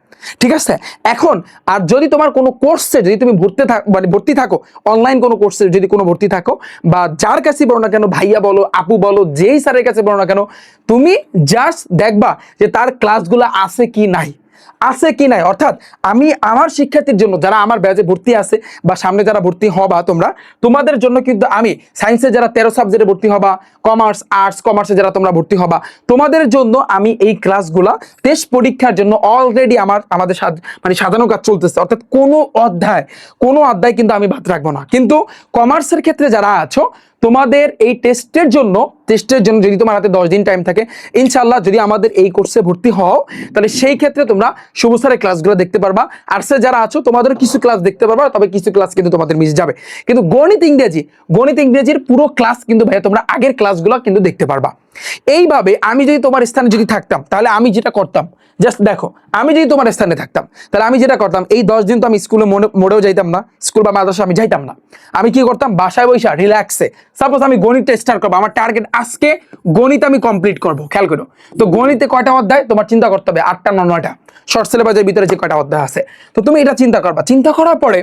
ঠিক আছে? এখন, আর যদি তোমার কোনো কোর্সে যদি তুমি ভর্তি থাক মানে ভর্তি থাকো অনলাইন কোনো কোর্সে যদি কোনো ভর্তি থাকো বা যার কাছে বলো না কেন, ভাইয়া বলো, আপু বলো, যেই স্যারের কাছে বলো না কেন, তুমি জাস্ট দেখবা যে তার ক্লাসগুলো আছে কি নাই। আছে কি নাই? অর্থাৎ আমি আমার শিক্ষার্থীর জন্য যারা আমার ব্যাচে ভর্তি আছে বা সামনে যারা ভর্তি হবা তোমরা, তোমাদের জন্য কিন্তু আমি সায়েন্সে যারা তেরো সাবজেক্টে ভর্তি হবা কমার্স আর্টস কমার্সে যারা তোমরা ভর্তি হবা, তোমাদের জন্য আমি এই ক্লাসগুলা টেস্ট পরীক্ষার জন্য অলরেডি আমার, আমাদের মানে সাজানো কাজ চলতেছে। অর্থাৎ কোনো অধ্যায় কোনো অধ্যায় কিন্তু আমি বাদ রাখব না। কিন্তু কমার্সের ক্ষেত্রে যারা আছো তোমাদের এই টেস্টের জন্য টেস্টের জন্য যদি তোমার হাতে দশ দিন টাইম থাকে ইনশাল্লাহ যদি আমাদের এই কোর্সে ভর্তি হও, তাহলে সেই ক্ষেত্রে তোমরা সবুজ স্যারের ক্লাসগুলো দেখতে পারবা। আর আর্টসে যারা আছো তোমাদের কিছু ক্লাস দেখতে পারবা, তবে কিছু ক্লাস কিন্তু তোমাদের মিস যাবে। কিন্তু গণিত ইংরেজি, গণিত ইংরেজির পুরো ক্লাস কিন্তু ভাইয়া তোমরা আগের ক্লাসগুলো কিন্তু দেখতে পারবা। এইভাবে আমি যদি তোমার স্থানে যদি থাকতাম, তাহলে আমি যেটা করতাম জাস্ট দেখো, আমি যদি তোমার স্থানে থাকতাম, তাহলে আমি যেটা করতাম, এই দশ দিন তো আমি স্কুলে মোড়েও যাইতাম না স্কুল বা মাদ্রাসা আমি যাইতাম না। আমি কি করতাম, বাসায় বৈশা রিল্যাক্সে সাপোজ আমি গণিতটা স্টার্ট করব, আমার টার্গেট আজকে গণিত আমি কমপ্লিট করব, খেয়াল করো। তো গণিতে কয়টা অধ্যায়? তোমার চিন্তা করতে হবে, আটটা না নয়টা। শর্ট সিলেবাসের ভিতরে যে কয়টা অধ্যায় আছে। তো তুমি এটা চিন্তা করবা। চিন্তা করার পরে,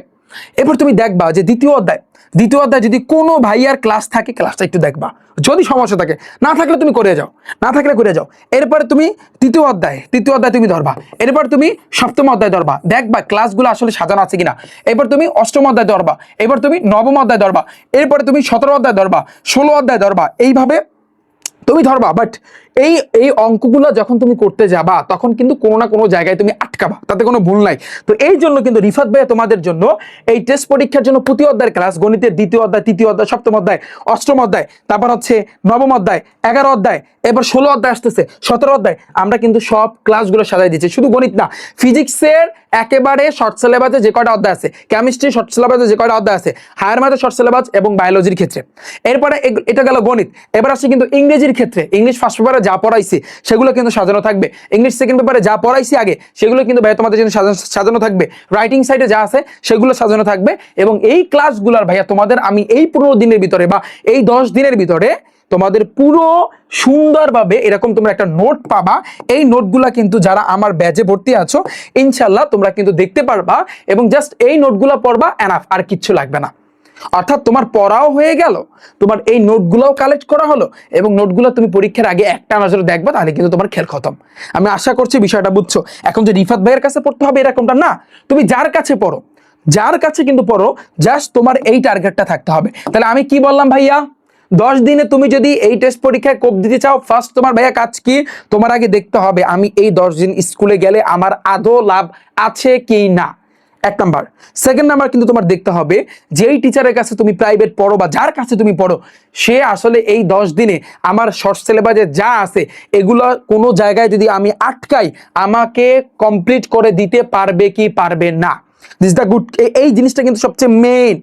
এরপর তুমি দেখবা যে দ্বিতীয় অধ্যায় দ্বিতীয় অধ্যায়, যদি কোনো ভাইয়ার ক্লাস থাকে ক্লাসটা একটু দেখবা। যদি সমস্যা থাকে, না থাকলে তুমি করে যাও, না থাকলে করে যাও। এরপরে তুমি তৃতীয় অধ্যায় তৃতীয় অধ্যায় তুমি ধরবা। এরপর তুমি সপ্তম অধ্যায় ধরবা। দেখবা ক্লাসগুলো আসলে সাজানো আছে কিনা। এরপর তুমি অষ্টম অধ্যায় ধরবা। এবার তুমি নবম অধ্যায় ধরবা। এরপরে তুমি সতেরো অধ্যায় ধরবা। ষোলো অধ্যায় ধরবা। এইভাবে তুমি ধরবা বাট এই এই অঙ্কগুলো যখন তুমি করতে যাবা, তখন কিন্তু কোনো না কোনো জায়গায় তুমি আটকাবা। তাতে কোনো ভুল নাই। তো এই জন্য কিন্তু রিফাত ভাইয়া তোমাদের জন্য এই টেস্ট পরীক্ষার জন্য প্রতি অধ্যায়ের ক্লাস গণিতের দ্বিতীয় অধ্যায়, তৃতীয় অধ্যায়, সপ্তম অধ্যায়, অষ্টম অধ্যায়, তারপর হচ্ছে নবম অধ্যায়, এগারো অধ্যায়, এবার ষোলো অধ্যায় আসতেছে, সতেরো অধ্যায়, আমরা কিন্তু সব ক্লাসগুলো সাজাই দিচ্ছি। শুধু গণিত না ফিজিক্সের একেবারে শর্ট সিলেবাসে যে কয়টা অধ্যায় আছে কেমিস্ট্রি শর্ট সিলেবাসে যে কয়টা অধ্যায় আছে হায়ার ম্যাথের শর্ট সিলেবাস এবং বায়োলজির ক্ষেত্রে। এরপরে এটা গেল গণিত, এবার আসছে কিন্তু ইংরেজির ক্ষেত্রে ইংলিশ ফার্স্ট পেপারে যা পড়াইছি, সেগুলো কিন্তু সাজানো থাকবে। ইংলিশ সেকেন্ড পেপারে যা পড়াইছি আগে, সেগুলো কিন্তু ভাইয়া তোমাদের জন্য সাজানো থাকবে। রাইটিং সাইডে যা আছে, সেগুলো সাজানো থাকবে এবং এই ক্লাসগুলোর ভাইয়া তোমাদের আমি এই পনেরো দিনের ভিতরে বা এই দশ দিনের ভিতরে তোমাদের পুরো সুন্দরভাবে এরকম তোমরা একটা নোট পাবা। এই নোটগুলা কিন্তু যারা আমার ব্যাচে ভর্তি আছো ইনশাল্লাহ তোমরা কিন্তু দেখতে পারবা এবং জাস্ট এই নোটগুলা পড়বা এনাফ আর কিচ্ছু লাগবে না। অর্থাৎ তোমার পড়াও হয়ে গেল, তোমার এই নোটগুলোও কালেক্ট করা হলো এবং নোটগুলো তুমি পরীক্ষার আগে একটা নজরে দেখবা, তাহলে কিন্তু তোমার খেল খতম। আমি আশা করছি বিষয়টা বুঝছ। এখন যে রিফাত ভাইয়ের কাছে পড়তে হবে এরকমটা না, তুমি যার কাছে পড়ো, যার কাছে কিন্তু পড়ো জাস্ট তোমার এই টার্গেটটা থাকতে হবে। তাহলে আমি কি বললাম ভাইয়া? দশ দিনে তুমি যদি এই টেস্ট পরীক্ষায় কোপ দিতে চাও ফার্স্ট তোমার ভাইয়া কাজ কি? তোমার আগে দেখতে হবে আমি এই দশ দিন স্কুলে গেলে আমার আদৌ লাভ আছে কি না। এক নাম্বার। সেকেন্ড নাম্বার কিন্তু তোমার দেখতে হবে, যেই টিচারের কাছে তুমি প্রাইভেট পড়ো বা যার কাছে তুমি পড়ো, সে আসলে এই দশ দিনে আমার শর্ট সিলেবাসে যা আছে, এগুলো কোনো জায়গায় যদি আমি আটকাই, আমাকে কমপ্লিট করে দিতে পারবে কি পারবে না। দিস দ্য গুড এই জিনিসটা কিন্তু সবচেয়ে মেইন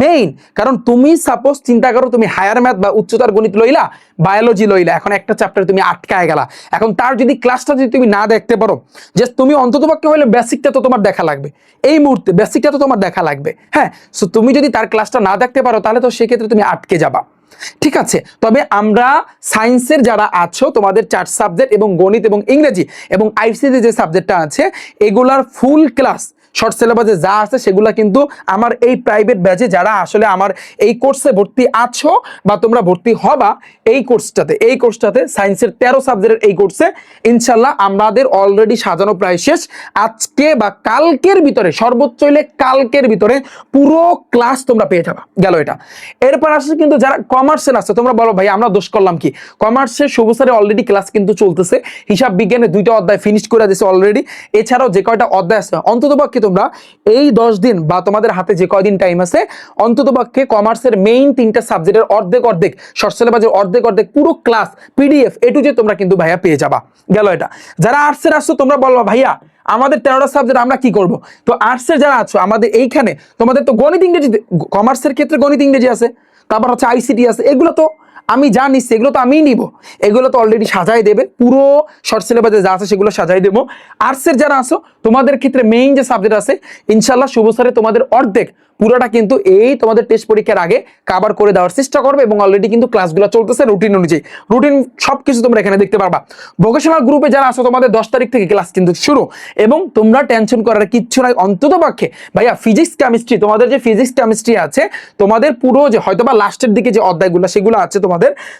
মেইন কারণ তুমি সাপোজ চিন্তা করো, তুমি হায়ার ম্যাথ বা উচ্চতার গণিত লইলা বায়োলজি লইলা, এখন একটা চ্যাপ্টারে তুমি আটকায় গেলা। এখন তার যদি ক্লাসটা যদি তুমি না দেখতে পারো জাস্ট তুমি অন্ততপক্ষে হলে বেসিকটা তো তোমার দেখা লাগবে। এই মুহূর্তে বেসিকটা তো তোমার দেখা লাগবে। হ্যাঁ সো তুমি যদি তার ক্লাসটা না দেখতে পারো, তাহলে তো সেক্ষেত্রে তুমি আটকে যাবা। ঠিক আছে? তবে আমরা সায়েন্সের যারা আছো, তোমাদের চার সাবজেক্ট এবং গণিত এবং ইংরেজি এবং আইসিসি যে সাবজেক্টটা আছে, এগুলার ফুল ক্লাস শর্ট সিলেবাসে যা আছে সেগুলো কিন্তু আমার এই প্রাইভেট ব্যাচে যারা আসলে আমার এই কোর্সে ভর্তি আছো বা তোমরা ভর্তি হবা, এই কোর্সটাতে এই কোর্সটাতে সায়েন্সের তেরো সাবজেক্টের এই কোর্সে ইনশাল্লাহ আমাদের অলরেডি সাজানো প্রায় শেষ। আজকে বা কালকের ভিতরে, সর্বোচ্চ হইলে কালকের ভিতরে পুরো ক্লাস তোমরা পেয়ে যাবা। গেল এটা। এরপর আসছে কিন্তু যারা কমার্সের আছে, তোমরা বলো, ভাই, আমরা দোষ করলাম কি? কমার্সের স্যারে অলরেডি ক্লাস কিন্তু চলতেছে। হিসাব বিজ্ঞানের দুইটা অধ্যায় ফিনিশ করে দিয়েছে অলরেডি এছাড়াও যে কয়টা অধ্যায় আছে অন্তত তোমরা এই দশ দিন বা তোমাদের হাতে যে কয়দিন টাইম আছে, অন্তত পক্ষে কমার্সের মেইন তিনটা সাবজেক্টের অর্ধেক অর্ধেক শর্ট সিলেবাসের অর্ধেক অর্ধেক, পুরো ক্লাস পিডিএফ এ টু যে তোমরা কিন্তু ভাইয়া পেয়ে যাবা। গেল এটা। যারা আর্টসের আসছো তোমরা বলবা ভাইয়া, আমাদের তেরোটা সাবজেক্ট আমরা কি করব? তো আর্টসের যারা আছো, আমাদের এইখানে, তোমাদের তো গণিত ইংরেজি কমার্সের ক্ষেত্রে গণিত, ইংরেজি আছে, তারপর হচ্ছে আইসিটি আছে, এগুলো তো আমি যা নিচ্ছি, এগুলো তো আমিই নিব। এগুলো তো অলরেডি সাজাই দেবে। পুরো শর্ট সিলেবাসে যা আছে সেগুলো সাজাই দেবো। আর্টসের যারা আছো, তোমাদের ক্ষেত্রে মেইন যে সাবজেক্ট আছে ইনশাল্লাহ শুভ স্যারে তোমাদের অর্ধেক পুরোটা কিন্তু এই তোমাদের টেস্ট পরীক্ষার আগে কাভার করে দেওয়ার চেষ্টা করবে এবং অলরেডি কিন্তু ক্লাসগুলো চলতেছে রুটিন অনুযায়ী। রুটিন সব কিছু তোমরা এখানে দেখতে পারবা। ভোকেশনাল গ্রুপে যারা আসো তোমাদের দশ তারিখ থেকে ক্লাস কিন্তু শুরু এবং তোমরা টেনশন করার কিচ্ছু নাই। অন্তত পক্ষে ভাইয়া ফিজিক্স কেমিস্ট্রি তোমাদের যে ফিজিক্স কেমিস্ট্রি আছে, তোমাদের পুরো যে, হয়তোবা লাস্টের দিকে যে অধ্যায়গুলো, সেগুলো আছে তোমাদের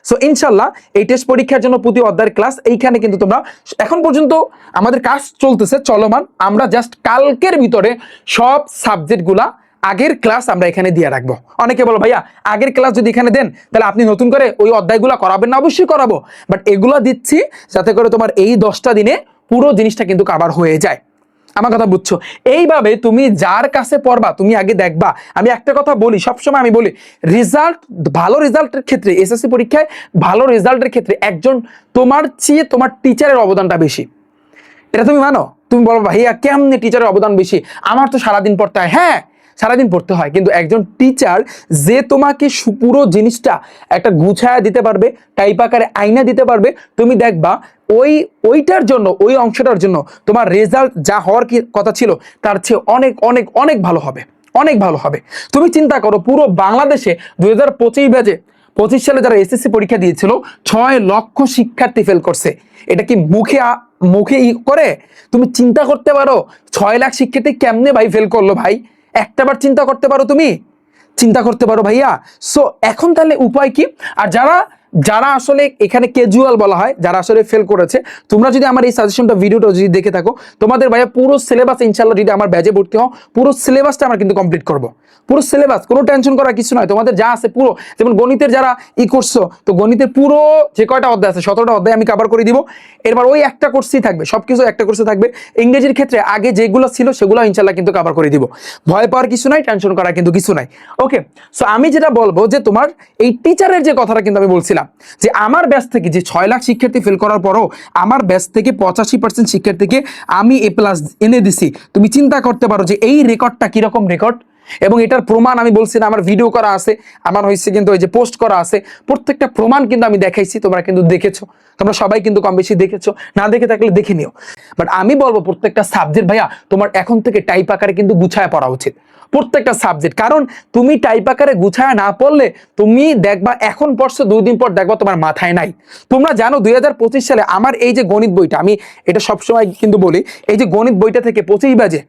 সো ইনশাল্লাহ এই টেস্ট পরীক্ষার জন্য প্রতি অধ্যায়ের ক্লাস এইখানে কিন্তু তোমরা এখন পর্যন্ত আমাদের কাজ চলতেছে, চলমান। আমরা জাস্ট কালকের ভিতরে সব সাবজেক্টগুলা আগের ক্লাস আমরা এখানে দিয়ে রাখব। অনেকে বলো, ভাইয়া, আগের ক্লাস যদি এখানে দেন, তাহলে আপনি নতুন করে ওই অধ্যায়গুলো করাবেন না? অবশ্যই করাবো। বাট এগুলো দিচ্ছি যাতে করে তোমার এই দশটা দিনে পুরো জিনিসটা কিন্তু কাবার হয়ে যায়। আমার কথা বুঝছ? এইভাবে তুমি যার কাছে পড়বা, তুমি আগে দেখবা। আমি একটা কথা বলি, সবসময় আমি বলি রেজাল্ট ভালো রেজাল্টের ক্ষেত্রে এসএসসি পরীক্ষায় ভালো রেজাল্টের ক্ষেত্রে একজন তোমার চেয়ে তোমার টিচারের অবদানটা বেশি। এটা তুমি মানো? তুমি বলো ভাইয়া, কেমনে টিচারের অবদান বেশি? আমার তো সারাদিন পড়তে হয়। হ্যাঁ সারাদিন পড়তে হয়। কিন্তু একজন টিচার যে তোমাকে পুরো জিনিসটা একটা গুছায়া দিতে পারবে টাইপ আকারে আইনা দিতে পারবে, তুমি দেখবা ওই, ওইটার জন্য, ওই অংশটার জন্য তোমার রেজাল্ট যা হওয়ার কি কথা ছিল, তার চেয়ে অনেক অনেক অনেক ভালো হবে। অনেক ভালো হবে। তুমি চিন্তা করো, পুরো বাংলাদেশে দুই হাজার পঁচিশ ব্যাচে পঁচিশ সালে যারা এসএসসি পরীক্ষা দিয়েছিল, ছয় লক্ষ শিক্ষার্থী ফেল করছে। এটা কি মুখে মুখে ই করে? তুমি চিন্তা করতে পারো, ছয় লাখ শিক্ষার্থী কেমনে ভাই ফেল করল ভাই? একটাবার চিন্তা করতে পারো তুমি? চিন্তা করতে পারো ভাইয়া। সো এখন তাহলে উপায় কি? আর যারা যারা আসলে এখানে ক্যাজুয়াল বলা হয়, যারা আসলে ফেল করেছে, তোমরা যদি আমার এই সাজেশনটা ভিডিওটা যদি দেখে থাকো, তোমাদের ভাইয়া পুরো সিলেবাস ইনশাল্লাহ যদি আমার ব্যাজে ভর্তি হও, পুরো সিলেবাসটা আমরা কিন্তু কমপ্লিট করব। পুরো সিলেবাস কোনো টেনশন করার কিছু নয়। তোমাদের যা আছে পুরো, যেমন গণিতের যারা ই করছ, তো গণিতের পুরো যে কয়টা অধ্যায় আছে, সতেরোটা অধ্যায় আমি কভার করে দিব। এরপর ওই একটা কোর্সই থাকবে সব কিছু একটা কোর্সে থাকবে। ইংরেজির ক্ষেত্রে আগে যেগুলো ছিল, সেগুলো ইনশাল্লাহ কিন্তু কভার করে দিব। ভয় পাওয়ার কিছু নাই টেনশন করার কিন্তু কিছু নাই। ওকে সো আমি যেটা বলব যে তোমার এই টিচারের যে কথাটা কিন্তু আমি বলছিলাম যে আমার ব্যাচ থেকে যে ছয় লাখ শিক্ষার্থী ফেল করার পরও আমার ব্যাচ থেকে পঁচাশি পার্সেন্ট শিক্ষার্থীকে আমি এ প্লাস এনে দিছি। তুমি চিন্তা করতে পারো যে এই রেকর্ডটা কীরকম রেকর্ড এবং এটার প্রমাণ আমি বলছি না, আমার ভিডিও করা আছে, আমার হয়েছে কিন্তু ওই যে পোস্ট করা আছে, প্রত্যেকটা প্রমাণ কিন্তু আমি দেখাইছি, তোমরা কিন্তু দেখেছ, তোমরা সবাই কিন্তু কম বেশি দেখেছ, না দেখে থাকলে দেখে নিও। বাট আমি বলব প্রত্যেকটা সাবজেক্ট ভাইয়া, তোমার এখন থেকে টাইপ আকারে কিন্তু গুছায় পড়া উচিত, প্রত্যেকটা সাবজেক্ট কারণ তুমি টাইপ আকারে গুছায় না পড়লে তুমি দেখবা এখন পড়ছো, দুই দিন পর দেখবা তোমার মাথায় নাই। তোমরা জানো দুই হাজার পঁচিশ সালে আমার এই যে গণিত বইটা, আমি এটা সবসময় কিন্তু বলি, এই যে গণিত বইটা থেকে পঁচিশ বাজে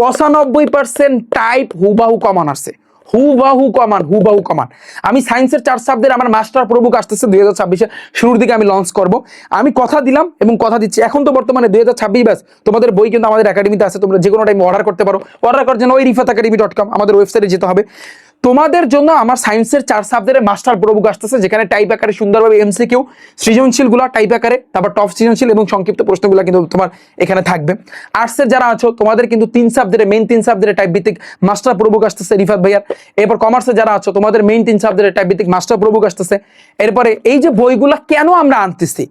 পঁচানব্বই পার্সেন্ট টাইপ হুবাহু কমন আসছে। হুবাহু কমান হুবাহু কমান। আমি সায়েন্সের চার সাবজেক্ট আমার মাস্টার প্রবুক আসতেছে দুই হাজার ছাব্বিশে। শুরুর দিকে আমি লঞ্চ করব। আমি কথা দিলাম এবং কথা দিচ্ছি। এখন তো বর্তমানে দুই হাজার ছাব্বিশ ব্যাস। তোমাদের বই কিন্তু আমাদের একাডেমিতে আছে। তোমরা যে কোনো টাইম অর্ডার করতে পারো। অর্ডার করার জন্য ওই রিফাত একাডেমি ডট কম আমাদের ওয়েবসাইটে যেতে হবে। তোমাদের জন্য আমার সায়েন্সের চার সাবজেক্টের মাস্টার প্রবুক আসতেছে, যেখানে টাইপ আকারে সুন্দরভাবে এমসি এমসিকিউ সৃজনশীলগুলো টাইপ আকারে, তারপর টপ সৃজনশীল এবং সংক্ষিপ্ত প্রশ্নগুলো কিন্তু তোমার এখানে থাকবে। আর্টসের যারা আছো, তোমাদের কিন্তু তিন সাবজেক্টে মেইন তিন সাবজেক্টে টাইপ ভিত্তিক মাস্টার প্রবুক আসতেছে, রিফাত ভাইয়ার। এরপর কমার্সে যারা আছো, তোমাদের মেইন তিন সাবজেক্টে টাইপ ভিত্তিক মাস্টার প্রবুক আসতেছে। এরপরে এই যে বইগুলা কেন আমরা আনতেছি?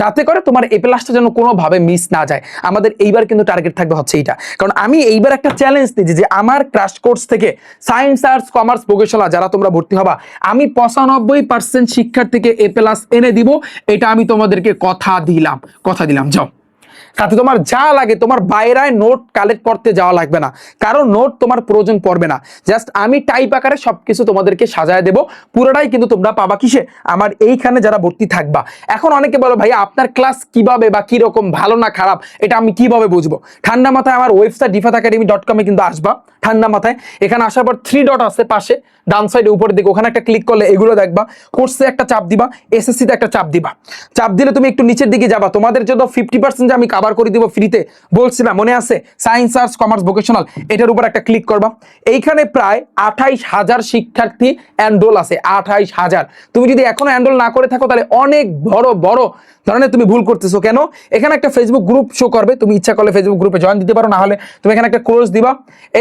যাতে করে তোমার এ প্লাসটা যেন কোনোভাবে মিস না যায়। আমাদের এইবার কিন্তু টার্গেট থাকবে হচ্ছে এইটা। কারণ আমি এইবার একটা চ্যালেঞ্জ দিয়েছি যে আমার ক্রাশ কোর্স থেকে সায়েন্স আর্টস কমার্স ভোকেশনাল যারা তোমরা ভর্তি হবা, আমি পঁচানব্বই পার্সেন্ট শিক্ষার্থীকে এ প্লাস এনে দিব, এটা আমি তোমাদেরকে কথা দিলাম কথা দিলাম, যাও। তাতে তোমার যা লাগে, তোমার বাইরায় নোট কালেক্ট করতে যাওয়া লাগবে না। কারণ নোট তোমার প্রয়োজন পড়বে না। জাস্ট আমি টাইপ আকারে সবকিছু তোমাদেরকে সাজায় দেব। পুরোটাই কিন্তু তোমরা পাবা কিসে? আমার এইখানে যারা ভর্তি থাকবা। এখন অনেকে বলো ভাই আপনার ক্লাস কীভাবে বা কি রকম ভালো না খারাপ? এটা আমি কীভাবে বুঝব? ঠান্ডা মাথায় আমার ওয়েবসাইট ডিফাত একাডেমি ডট কমে কিন্তু আসবা। ঠান্ডা মাথায়। এখানে আসার পর থ্রি ডট আছে পাশে। ডান সাইডে উপরের দিকে। ওখানে একটা ক্লিক করলে এগুলো দেখবা। কোর্সে একটা চাপ দিবা এসএসসি তে একটা চাপ দিবা। চাপ দিলে তুমি একটু নিচের দিকে যাবা। তোমাদের জন্য ফিফটি পার্সেন্ট যে আমি কাভার করে দিব ফ্রিতে বলছিলাম মনে আছে? সায়েন্স আর্টস কমার্স ভোকেশনাল এটার উপর একটা ক্লিক করবা। এইখানে প্রায় আঠাইশ হাজার শিক্ষার্থী এনরোল আছে, আঠাইশ হাজার। তুমি যদি এখনও এনরোল না করে থাকো, তাহলে অনেক বড় বড় ধরনের তুমি ভুল করতেছো। কেন? এখানে একটা ফেসবুক গ্রুপ শো করবে, তুমি ইচ্ছা করলে ফেসবুক গ্রুপে জয়েন দিতে পারো না হলে তুমি এখানে একটা কোর্স দিবা।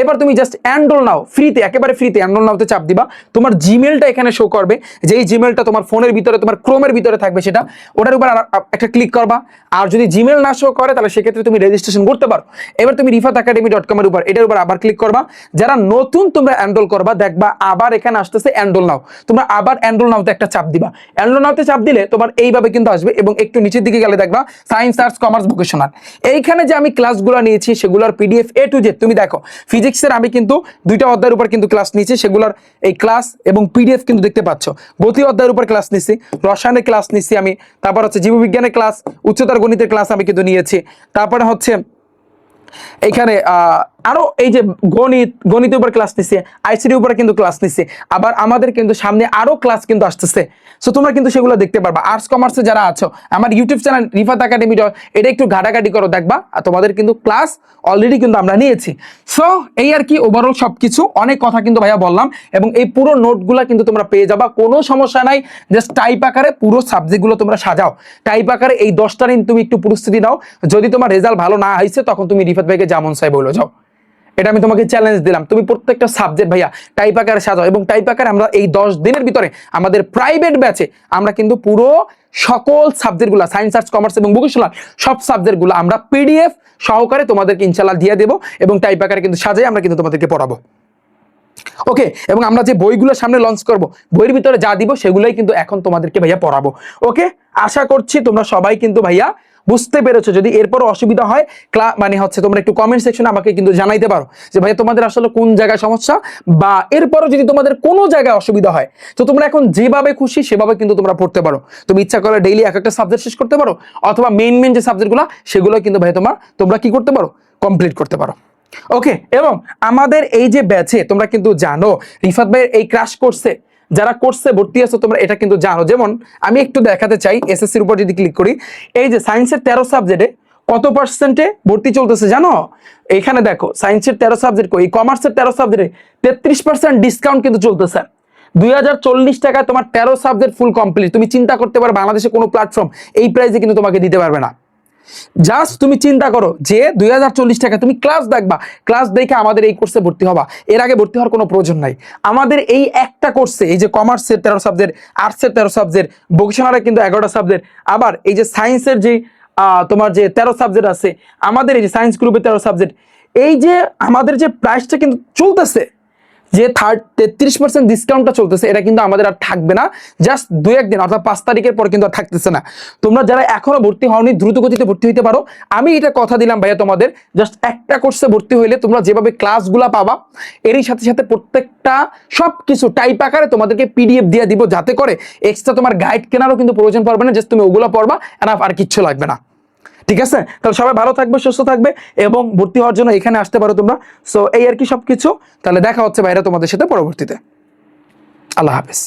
এবার তুমি জাস্ট এনরোল নাও ফ্রিতে একেবারে ফ্রিতে এনরোল নাওতে চাপ দিবা। তোমার জিমেলটা এখানে শো করবে, যেই জিমেলটা তোমার ফোনের ভিতরে, তোমার ক্রোমের ভিতরে থাকবে সেটা, ওটার উপর একটা ক্লিক করবা। আর যদি জিমেল না শো করে তাহলে সেক্ষেত্রে তুমি রেজিস্ট্রেশন করতে পারো। এবার তুমি রিফাত একাডেমি ডট কমের উপর, এটার উপর আবার ক্লিক করবা। যারা নতুন, তোমরা এনরোল করবা, দেখবা আবার এখানে আসতেছে এনরোল নাও তোমরা আবার এনরোল নাওতে একটা চাপ দিবা। এনরোল নাওতে চাপ দিলে তোমার এইভাবে কিন্তু আসবে এবং একটু নিচের দিকে গেলে দেখবা সায়েন্স আর্টস কমার্স ভোকেশনাল এইখানে যে আমি ক্লাসগুলো নিয়েছি, সেগুলোর পিডিএফ এ টু জেড তুমি দেখো ফিজিক্সের আমি কিন্তু দুইটা অধ্যায়ের উপর কিন্তু ক্লাস নিয়েছি, সেগুলোর এই ক্লাস এবং পিডিএফ কিন্তু দেখতে পাচ্ছ। গতি অধ্যায়ের উপর ক্লাস নিছি রসায়নের ক্লাস নিছি আমি, তারপর হচ্ছে জীববিজ্ঞানের ক্লাস উচ্চতর গণিতের ক্লাস আমি কিন্তু নিয়েছি। তারপরে হচ্ছে এইখানে আহ, আরও এই যে গণিত গণিতের উপর ক্লাস নিচ্ছে আইসিডি উপরে কিন্তু ক্লাস নিচ্ছে আবার আমাদের কিন্তু সামনে আরও ক্লাস কিন্তু আসতেছে। সো তোমরা কিন্তু সেগুলো দেখতে পারবা। আর্টস কমার্সে যারা আছো আমার ইউটিউব চ্যানেল রিফাত একাডেমি এটা একটু ঘাটাঘাটি করো দেখবা। আর তোমাদের কিন্তু ক্লাস অলরেডি কিন্তু আমরা নিয়েছি। সো এই আর কি ওভারঅল সবকিছু অনেক কথা কিন্তু ভাইয়া বললাম এবং এই পুরো নোটগুলো কিন্তু তোমরা পেয়ে যাবা। কোনো সমস্যা নাই জাস্ট টাইপ আকারে পুরো সাবজেক্টগুলো তোমরা সাজাও। টাইপ আকারে এই দশটা দিন তুমি একটু প্রস্তুতি নাও। যদি তোমার রেজাল্ট ভালো না হয়েছে তখন তুমি রিফাত ভাইকে যেমন চাই বলে যাও। এটা আমি তোমাকে চ্যালেঞ্জ দিলাম। তুমি প্রত্যেকটা সাবজেক্ট ভাইয়া টাইপ আকারে সাজাও এবং টাইপ আকারে আমরা এই দশ দিনের ভিতরে আমাদের প্রাইভেট ব্যাচে আমরা কিন্তু পুরো সকল সাবজেক্টগুলো সায়েন্স আর্টস কমার্স এবং ভোকেশনাল সব সাবজেক্টগুলো আমরা পিডিএফ সহকারে তোমাদেরকে ইনশাল্লাহ দিয়ে দেবো এবং টাইপ আকারে কিন্তু সাজাই আমরা কিন্তু তোমাদেরকে পড়াবো। ওকে এবং আমরা যে বইগুলো সামনে লঞ্চ করব, বইয়ের ভিতরে যা দিব সেগুলোই কিন্তু এখন তোমাদেরকে ভাইয়া পড়াবো। ওকে আশা করছি তোমরা সবাই কিন্তু ভাইয়া বুঝতে পেরেছ যদি এরপর অসুবিধা হয়, ক্লা মানে হচ্ছে তোমরা একটু কমেন্ট সেকশনে আমাকে কিন্তু জানাইতে পারো যে ভাইয়া তোমাদের আসলে কোন জায়গায় সমস্যা বা এরপরও যদি তোমাদের কোনো জায়গায় অসুবিধা হয়, তো তোমরা এখন যেভাবে খুশি সেভাবে কিন্তু তোমরা পড়তে পারো। তুমি ইচ্ছা করে ডেইলি এক একটা সাবজেক্ট শেষ করতে পারো অথবা মেইন মেইন যে সাবজেক্টগুলো সেগুলো কিন্তু ভাই তোমার, তোমরা কি করতে পারো? কমপ্লিট করতে পারো। ওকে এবং আমাদের এই যে ব্যাচে তোমরা কিন্তু জানো, রিফাত ভাইয়ের এই ক্রাশ কোর্সে যারা কোর্সে ভর্তি আছো, তোমরা এটা কিন্তু জানো। যেমন, আমি একটু দেখাতে চাই এসএসসির উপর যদি ক্লিক করি, এই যে সায়েন্সের তেরো সাবজেক্টে কত পার্সেন্টে ভর্তি চলতেছে জানো? এখানে দেখো সায়েন্সের তেরো সাবজেক্ট এই কমার্সের তেরো সাবজেক্টে তেত্রিশ পার্সেন্ট ডিসকাউন্ট কিন্তু চলতেছে। দুই হাজার চল্লিশ টাকায় তোমার তেরো সাবজেক্ট ফুল কমপ্লিট তুমি চিন্তা করতে পারো, বাংলাদেশে কোনো প্ল্যাটফর্ম এই প্রাইসে কিন্তু তোমাকে দিতে পারবে না। জাস্ট তুমি চিন্তা করো যে দুই হাজার চল্লিশ টাকা তুমি ক্লাস দেখবা। ক্লাস দেখে আমাদের এই কোর্সে ভর্তি হবা। এর আগে ভর্তি হওয়ার কোনো প্রয়োজন নাই। আমাদের এই একটা কোর্সে এই যে কমার্সের তেরো সাবজেক্ট আর্টসের তেরো সাবজেক্ট ভোকেশনালের কিন্তু এগারোটা সাবজেক্ট আবার এই যে সায়েন্সের যে তোমার যে তেরো সাবজেক্ট আছে, আমাদের এই যে সায়েন্স গ্রুপের তেরো সাবজেক্ট এই যে আমাদের যে প্রাইসটা কিন্তু চলতেছে। যে থার্ড তেত্রিশ পার্সেন্ট ডিসকাউন্টটা চলতেছে, এটা কিন্তু আমাদের আর থাকবে না। জাস্ট দু একদিন অর্থাৎ পাঁচ তারিখের পর কিন্তু আর থাকতেছে না। তোমরা যারা এখনও ভর্তি হওনি, দ্রুত গতিতে ভর্তি হইতে পারো। আমি এটা কথা দিলাম ভাইয়া তোমাদের জাস্ট একটা কোর্সে ভর্তি হইলে তোমরা যেভাবে ক্লাসগুলো পাবা, এরই সাথে সাথে প্রত্যেকটা সব কিছু টাইপ আকারে তোমাদেরকে পিডিএফ দিয়ে দিব, যাতে করে এক্সট্রা তোমার গাইড কেনারও কিন্তু প্রয়োজন পড়বে না জাস্ট তুমি ওগুলো পড়বা আর কিচ্ছু লাগবে না। ঠিক আছে? তাহলে সবাই ভালো থাকবে, সুস্থ থাকবে এবং ভর্তি হওয়ার জন্য এখানে আসতে পারো তোমরা। সো এই আর কি সব কিছু তাহলে দেখা হচ্ছে বাইরে তোমাদের সাথে পরবর্তীতে। আল্লাহ হাফেজ।